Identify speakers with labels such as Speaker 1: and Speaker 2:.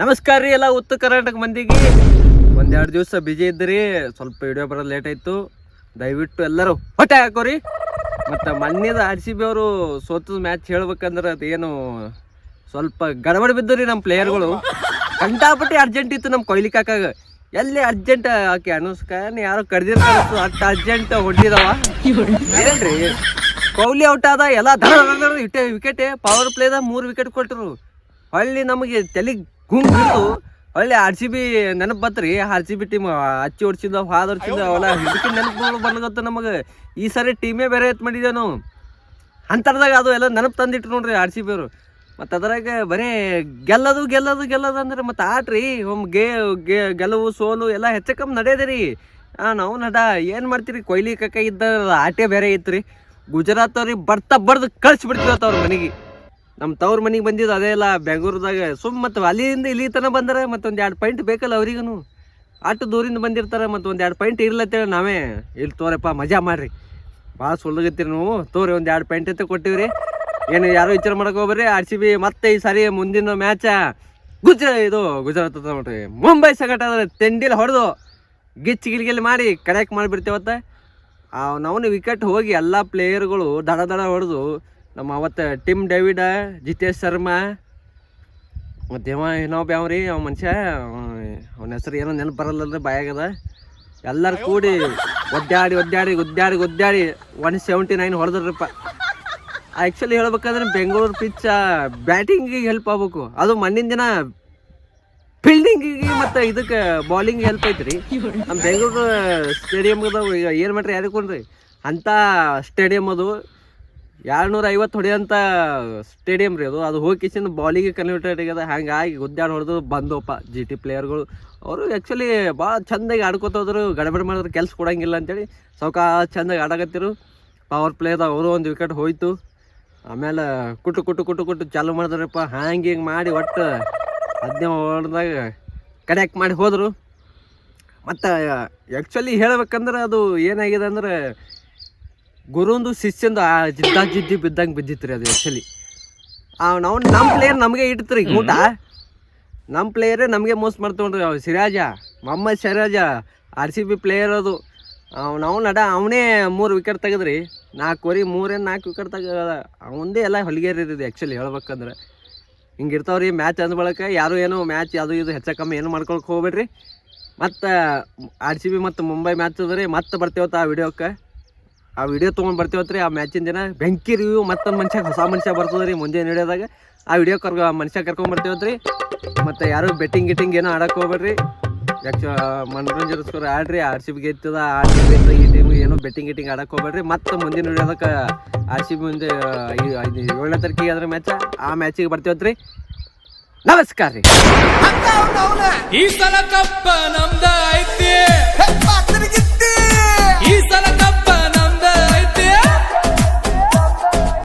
Speaker 1: ನಮಸ್ಕಾರ ರೀ ಎಲ್ಲ ಉತ್ತರ ಕರ್ನಾಟಕ ಮಂದಿಗೆ. ಒಂದೆರಡು ದಿವಸ ಬಿಜಿ ಇದ್ರಿ ಸ್ವಲ್ಪ ವಿಡಿಯೋ ಬರೋದು ಲೇಟ್ ಆಯಿತು. ದಯವಿಟ್ಟು ಎಲ್ಲರೂ ಹೊಟ್ಟೆ ಹಾಕೋರಿ. ಮತ್ತು ಮೊನ್ನೆದ ಆರ್ ಸಿ ಬಿ ಅವರು ಸೋತದ ಮ್ಯಾಚ್ ಹೇಳ್ಬೇಕಂದ್ರೆ ಅದೇನು ಸ್ವಲ್ಪ ಗಡಬಡಿ ಬಿದ್ದು ರೀ ನಮ್ಮ ಪ್ಲೇಯರ್ಗಳು ಕಂಟಾಪಟ್ಟಿ ಅರ್ಜೆಂಟ್ ಇತ್ತು ನಮ್ಮ ಕೊಯ್ಲಿ ಕಾಕಾಗ. ಎಲ್ಲಿ ಅರ್ಜೆಂಟ್ ಆಕೆ ಅನುಷ್ಕಾನ್ ಯಾರೋ ಕಡ್ದಿರ್ತಾರೆ ಅಷ್ಟು ಅರ್ಜೆಂಟ್ ಹೊಡೆದಿದವ. ಏನ್ರಿ? ಕೊಹ್ಲಿ ಔಟ್ ಆದ, ಎಲ್ಲ ದಡ ಇಟ್ಟೆ ವಿಕೆಟ್ ಪವರ್ ಪ್ಲೇದಾಗ ಮೂರು ವಿಕೆಟ್ ಕೊಟ್ಟರು ಹೊಳ್ಳಿ ನಮಗೆ ತಲೆ ಗುಂಗ್. ಒಳ್ಳೆ ಆರ್ ಸಿ ಬಿ ನೆನಪು ಬತ್ರಿ. ಆರ್ ಸಿ ಬಿ ಟೀಮ್ ಹಚ್ಚಿ ಹೊಡ್ಸಿದ, ಹಾದ ಹೊಡ್ಸಿದ ಅವೆಲ್ಲ ಇದಕ್ಕೆ ನೆನಪುಗಳು ಬಂದಗತ್ತ ನಮಗೆ. ಈ ಸರಿ ಟೀಮೇ ಬೇರೆ ಎತ್ ಮಾಡಿದ್ದೇವೆ ನಾವು? ಅಂತರ್ದಾಗ ಅದು ಎಲ್ಲ ನೆನಪು ತಂದಿಟ್ರು ನೋಡ್ರಿ ಆರ್ ಸಿ ಬಿ ಅವರು. ಮತ್ತು ಅದ್ರಾಗ ಬರೀ ಗೆಲ್ಲದು ಗೆಲ್ಲದು ಗೆಲ್ಲದು ಅಂದ್ರೆ. ಮತ್ತು ಆಟ್ರಿ, ಒಮ್ಮೆ ಗೇ ಗೇ, ಗೆಲುವು, ಸೋಲು ಎಲ್ಲ ಹೆಚ್ಚು ಕಮ್ಮಿ ನಡೆಯದೆ ರೀ ನಾವು ನಡ ಏನು ಮಾಡ್ತೀರಿ? ಕೊಹ್ಲಿ ಕಕ್ಕ ಇದ್ದ ಆಟೇ ಬೇರೆ ಇತ್ತು ರೀ ಗುಜರಾತ್ ಅವ್ರಿಗೆ ಬರ್ತಾ ಬರ್ದು ಕಳ್ಸಿ ಬಿಡ್ತೀವಿ ಅವ್ರ ಮನೆಗೆ. ನಮ್ಮ ತವ್ರ ಮನೆಗೆ ಬಂದಿದ್ದು ಅದೇ ಇಲ್ಲ ಬೆಂಗಳೂರದಾಗ ಸುಮ್ ಮತ್ತು ಅಲ್ಲಿಂದ ಇಲ್ಲಿ ತನಕ ಬಂದರೆ, ಮತ್ತೊಂದು ಎರಡು ಪಾಯಿಂಟ್ ಬೇಕಲ್ಲ ಅವ್ರಿಗೂ ಅಷ್ಟು ದೂರಿಂದ ಬಂದಿರ್ತಾರೆ ಮತ್ತು ಒಂದು ಎರಡು ಪಾಯಿಂಟ್ ಇರ್ಲತ್ತೇಳಿ ನಾವೇ. ಇಲ್ಲಿ ತೋರಪ್ಪ, ಮಜಾ ಮಾಡ್ರಿ. ಭಾಳ ಸುಳ್ಳುಗತ್ತೀರಿ ನೀವು. ತೋರಿ, ಒಂದು ಎರಡು ಪಾಯಿಂಟ್ ಅಂತ ಕೊಟ್ಟಿವ್ರಿ. ಏನು ಯಾರು ವಿಚಾರ ಮಾಡಕ್ಕೆ ಆರ್ ಸಿ ಬಿ ಮತ್ತೆ ಈ ಸಾರಿ ಮುಂದಿನ ಮ್ಯಾಚ. ಗುಜರಾತ್, ಇದು ಗುಜರಾತ್ ನೋಡ್ರಿ. ಮುಂಬೈ ಸಗಟ ತಿಂಡಿಲಿ ಹೊಡೆದು ಗಿಚ್ಚಿ ಗಿಲ್ಗಿಲ್ ಮಾಡಿ ಕಡೆಕ್ ಮಾಡಿಬಿಡ್ತೇವತ್ತ. ನಾವು ವಿಕೆಟ್ ಹೋಗಿ ಎಲ್ಲ ಪ್ಲೇಯರ್ಗಳು ದಡ ದಡ ಹೊಡೆದು ನಮ್ಮ ಅವತ್ತು ಟಿಮ್ ಡೇವಿಡ, ಜಿತೇಶ್ ಶರ್ಮಾ, ಮತ್ತು ಇವ ಇನ್ನೊಬ್ಬ ಯಾವ ರೀ ಅವ ಮನುಷ್ಯ, ಅವನ ಹೆಸರು ಏನೋ ನೆನಪು ಅಂದ್ರೆ ಬಾಯಾಗದ ಎಲ್ಲರೂ ಕೂಡಿ ಒದ್ದಾಡಿ ಒದ್ದಾಡಿ ಒದ್ದಾಡಿ ಒದ್ದಾಡಿ ಒನ್ ಸೆವೆಂಟಿ ನೈನ್ ಹೊಡೆದ್ರಪ್ಪ. ಆ್ಯಕ್ಚುಲಿ ಹೇಳ್ಬೇಕಂದ್ರೆ ಬೆಂಗಳೂರು ಪಿಚ್ಚ ಬ್ಯಾಟಿಂಗಿಗೆ ಹೆಲ್ಪ್ ಆಗ್ಬೇಕು. ಅದು ಮಣ್ಣಿನ ದಿನ ಫೀಲ್ಡಿಂಗಿಗೆ ಮತ್ತು ಇದಕ್ಕೆ ಬಾಲಿಂಗ್ ಹೆಲ್ಪ್ ಐತ್ರಿ. ನಮ್ಮ ಬೆಂಗಳೂರು ಸ್ಟೇಡಿಯಮ್ ಅದಾವ. ಈಗ ಏನು ಮಾಡ್ರಿ, ಯಾರಿಗೆ ಕೊಂಡ್ರಿ? ಅಂಥ ಸ್ಟೇಡಿಯಮ್ ಅದು. ಎರಡ್ನೂರ ಐವತ್ತು ಹೊಡೆಯಂತ ಸ್ಟೇಡಿಯಂ ರೀ ಅದು. ಅದು ಹೋಗಿ ಕಿಸಿಂದ ಬಾಲಿಗೆ ಕನ್ವರ್ಟೆಡ್ ಆಗ್ಯದ ಹಂಗಾಗಿ ಗುದ್ದಾಡಿ ಹೊಡೆದು ಬಂದವಪ್ಪ ಜಿ ಟಿ ಪ್ಲೇಯರ್ಗಳು ಅವರು ಆ್ಯಕ್ಚುಲಿ ಭಾಳ ಚಂದಾಗಿ ಆಡ್ಕೊತ ಹೋದ್ರು. ಗಡಬಡ ಮಾಡಿದ್ರೆ. ಕೆಲ್ಸ ಕೊಡಂಗಿಲ್ಲ ಅಂತೇಳಿ ಸೌಕಾ ಚಂದಾಗಿ ಆಡಕತ್ತಿರು. ಪವರ್ ಪ್ಲೇದಾಗ ಅವರು ಒಂದು ವಿಕೆಟ್ ಹೋಯ್ತು. ಆಮೇಲೆ ಕುಟ್ಟು ಕುಟ್ಟು ಕುಟ್ಟು ಕುಟ್ಟು ಚಾಲು ಮಾಡಿದ್ರಪ್ಪ. ಹಂಗೆ ಹಿಂಗೆ ಮಾಡಿ ಒಟ್ಟು ಹದಿನೇಳು ಹೊಡೆದಾಗ ಕಡ್ಯಾಕ್ ಮಾಡಿ ಹೋದರು. ಮತ್ತು ಆ್ಯಕ್ಚುಲಿ ಹೇಳ್ಬೇಕಂದ್ರೆ ಅದು ಏನಾಗಿದೆ ಅಂದ್ರೆ ಗುರುಂದು ಶಿಷ್ಯಂದು ಆ ಜಿದ್ದ ಜಿದ್ದಿ ಬಿದ್ದಂಗೆ ಬಿದ್ದಿತ್ತು ರೀ ಅದು ಆ್ಯಕ್ಚುಲಿ ನಾವು ನಮ್ಮ ಪ್ಲೇಯರ್ ನಮಗೆ ಇಡ್ತು ರೀ ಊಟ. ನಮ್ಮ ಪ್ಲೇಯರೇ ನಮಗೆ ಮೋಸ ಮಾಡ್ತೊಂಡ್ರಿ ಅವ್ Siraj Mohammed Siraj R C B player ಅದು. ನಾವು ಅವ್ನು ನಡ ಅವನೇ ಮೂರು ವಿಕೆಟ್ ತೆಗೆದ್ರಿ. ನಾಲ್ಕು ವರಿ ಮೂರೇನು ನಾಲ್ಕು ವಿಕೆಟ್ ತೆಗೆದ ಅವಂದೇ ಎಲ್ಲ ಹೊಲಿಗೇರಿ ಇದು ಆ್ಯಕ್ಚುಲಿ ಹೇಳ್ಬೇಕಂದ್ರೆ. ಹಿಂಗೆ ಇರ್ತಾವ್ರಿ ಮ್ಯಾಚ್ ಅಂದ್ಬಳಕ್ಕೆ ಬಳಕ ಯಾರು ಏನು ಮ್ಯಾಚ್ ಅದು ಇದು ಹೆಚ್ಚು ಕಮ್ಮಿ ಏನು ಮಾಡ್ಕೊಳಕ್ಕೆ ಹೋಗ್ಬೇಡ್ರಿ. ಮತ್ತು ಆರ್ ಸಿ ಬಿ ಮತ್ತು ಮುಂಬೈ ಮ್ಯಾಚ್ ಅದ ರೀ. ಮತ್ತೆ ಬರ್ತೇವತ್ತ ಆ ವಿಡಿಯೋಕ್ಕೆ ಆ ವಿಡಿಯೋ ತೊಗೊಂಡು ಬರ್ತೀವತ್ರಿ ಆ ಮ್ಯಾಚಿನ ದಿನ ಬೆಂಕಿ ರಿವ್ಯೂ ಮತ್ತೊಂದು ಮನುಷ್ಯ ಹೊಸ ಮನುಷ್ಯ ಬರ್ತದೆ ರೀ ಮುಂಜಾನೆ ಹಿಡಿಯೋದಾಗ. ಆ ವಿಡಿಯೋ ಕರ್ಕೊ ಮನುಷ್ಯ ಕರ್ಕೊಂಡು ಬರ್ತೀವತ್ರಿ ಮತ್ತು ಯಾರು ಬೆಟ್ಟಿಂಗ್ ಗಿಟ್ಟಿಂಗ್ ಏನೋ ಆಡಕ್ಕೆ ಹೋಗ್ಬೇಡ್ರಿ. ಯಾಕೆ ಮನೋರಂಜನಸ್ಕರ ಆಡ್ರಿ ಆರ್ ಸಿ ಬಿ ಗೆತ್ತದ ಆ ಟೀಮ್ ಇತ್ತು ಈ ಟೀಮ್ ಏನೋ ಬೆಟ್ಟಿಂಗ್ ಗಿಟ್ಟಿಂಗ್ ಆಡಕ್ಕೆ ಹೋಗ್ಬೇಡ್ರಿ. ಮತ್ತು ಮುಂದಿನ ಹಿಡಿಯೋದಕ್ಕೆ ಆರ್ ಸಿ ಬಿ ಮುಂದೆ ಏಳನೇ ತಾರೀಕಿಗೆ ಅದ್ರ ಮ್ಯಾಚ ಆ ಮ್ಯಾಚಿಗೆ ಬರ್ತೀವತ್ರಿ ನಮಸ್ಕಾರ ರೀ.
Speaker 2: ಈ ಸಲ ಕಪ್ಪ ನಮ್ದ ಐತಿ.